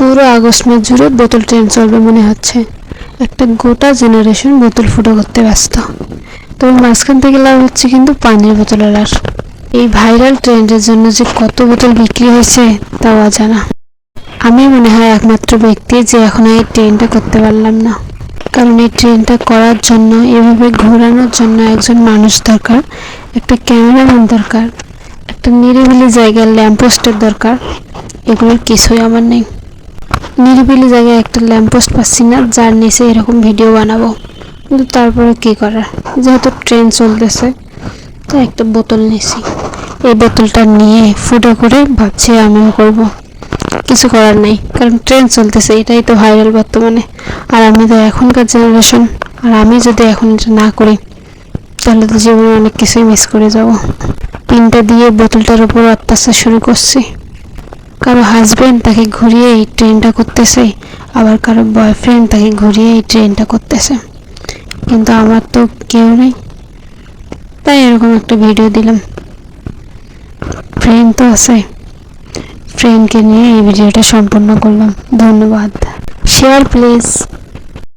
পুরো আগস্ট মাস জুড়ে বোতল ট্রেন চলবে মনে হচ্ছে। একটা গোটা জেনারেশন বোতল ফুটো করতে ব্যস্ত। তবে মাঝখান থেকে লাভ হচ্ছে কিন্তু পানির বোতলের আর। এই ভাইরাল ট্রেন্ডের জন্য যে কত বোতল বিক্রি হয়েছে, তাও অজানা। আমি মনে হয় একমাত্র ব্যক্তি যে এখন এই ট্রেনটা করতে পারলাম না। কারণ এই ট্রেনটা করার জন্য, এভাবে ঘোরানোর জন্য একজন মানুষ দরকার। একটা ক্যামেরাম্যান দরকার। একটা নিরিবিলি জায়গার ল্যাম্পপোস্টের দরকার। এগুলোর কিছুই আমার নেই। নিরিবিলি জায়গায় একটা ল্যাম্পপোস্ট পাচ্ছি না, যার নিচে এরকম ভিডিও বানাবো। কিন্তু তারপরে কি করার? যেহেতু ট্রেন চলতেছে, তো একটা বোতল নিছি। এই বোতলটা নিয়ে ফুটো করে ভাবছি আমিও করব। কিছু করার নেই, কারণ ট্রেন চলতেছে, এটাই তো ভাইরাল বর্তমানে। আর আমি তো এখনকার জেনারেশন আর আমি যদি এখন এটা না করি, তাহলে তো জীবনে অনেক কিছুই মিস করে যাব। পিনটা দিয়ে বোতলটার উপর অত্যাচার শুরু করছি। কারও হাজবেন্ড তাকে ঘুরিয়ে এই ট্রেনটা করতেছে, আবার কারও বয়ফ্রেন্ড তাকে ঘুরিয়ে এই ট্রেনটা করতেছে। কিন্তু আমার তো কেউ নেই। তাই এরকম একটা ভিডিও দিলাম। ফ্রেন্ড তো আছে। ফ্রেন্ডকে নিয়ে এই ভিডিওটা সম্পূর্ণ করলাম। ধন্যবাদ। Share please